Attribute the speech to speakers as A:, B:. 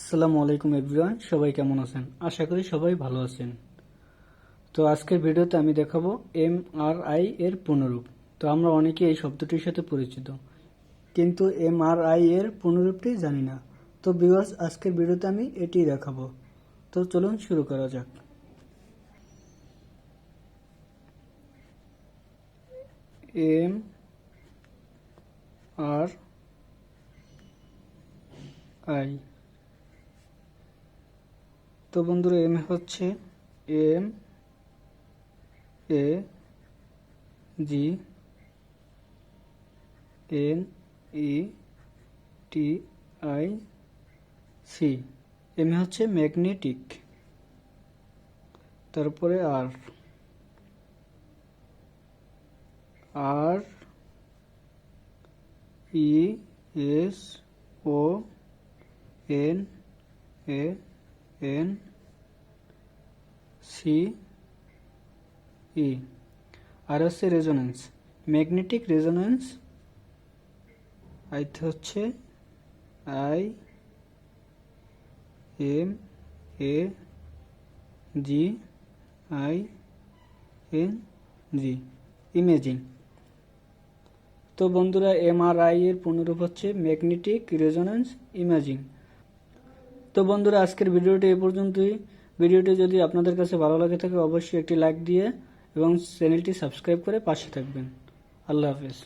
A: আসসালামু আলাইকুম এভরিওয়ান, সবাই কেমন আছেন? আশা করি সবাই ভালো আছেন। তো আজকের ভিডিওতে আমি দেখাবো এম আর আই এর পুনরূপ। তো আমরা অনেকে এই শব্দটির সাথে পরিচিত, কিন্তু এম আর আই এর পুনরূপটি জানি না। তো বিওয়াস আজকের ভিডিওতে আমি এটি দেখাবো। তো চলুন শুরু করা যাক। এম আর আই তো বন্ধুরা এম হচ্ছে M A G N E T I C M হচ্ছে ম্যাগনেটিক তারপরে আর R E S O N A N C E. R হচ্ছে রেজোনেন্স ম্যাগনেটিক রেজোনেন্স আইতে হচ্ছে I M A G I N G. Imaging তো বন্ধুরা, MRI এর পুনরূপ হচ্ছে magnetic resonance imaging তো বন্ধুরা, আজকের ভিডিওটি এ পর্যন্তই। ভিডিওটি যদি আপনাদের কাছে ভালো লাগে থাকে, অবশ্যই একটি লাইক দিয়ে এবং চ্যানেলটি সাবস্ক্রাইব করে পাশে থাকবেন। আল্লাহ হাফেজ।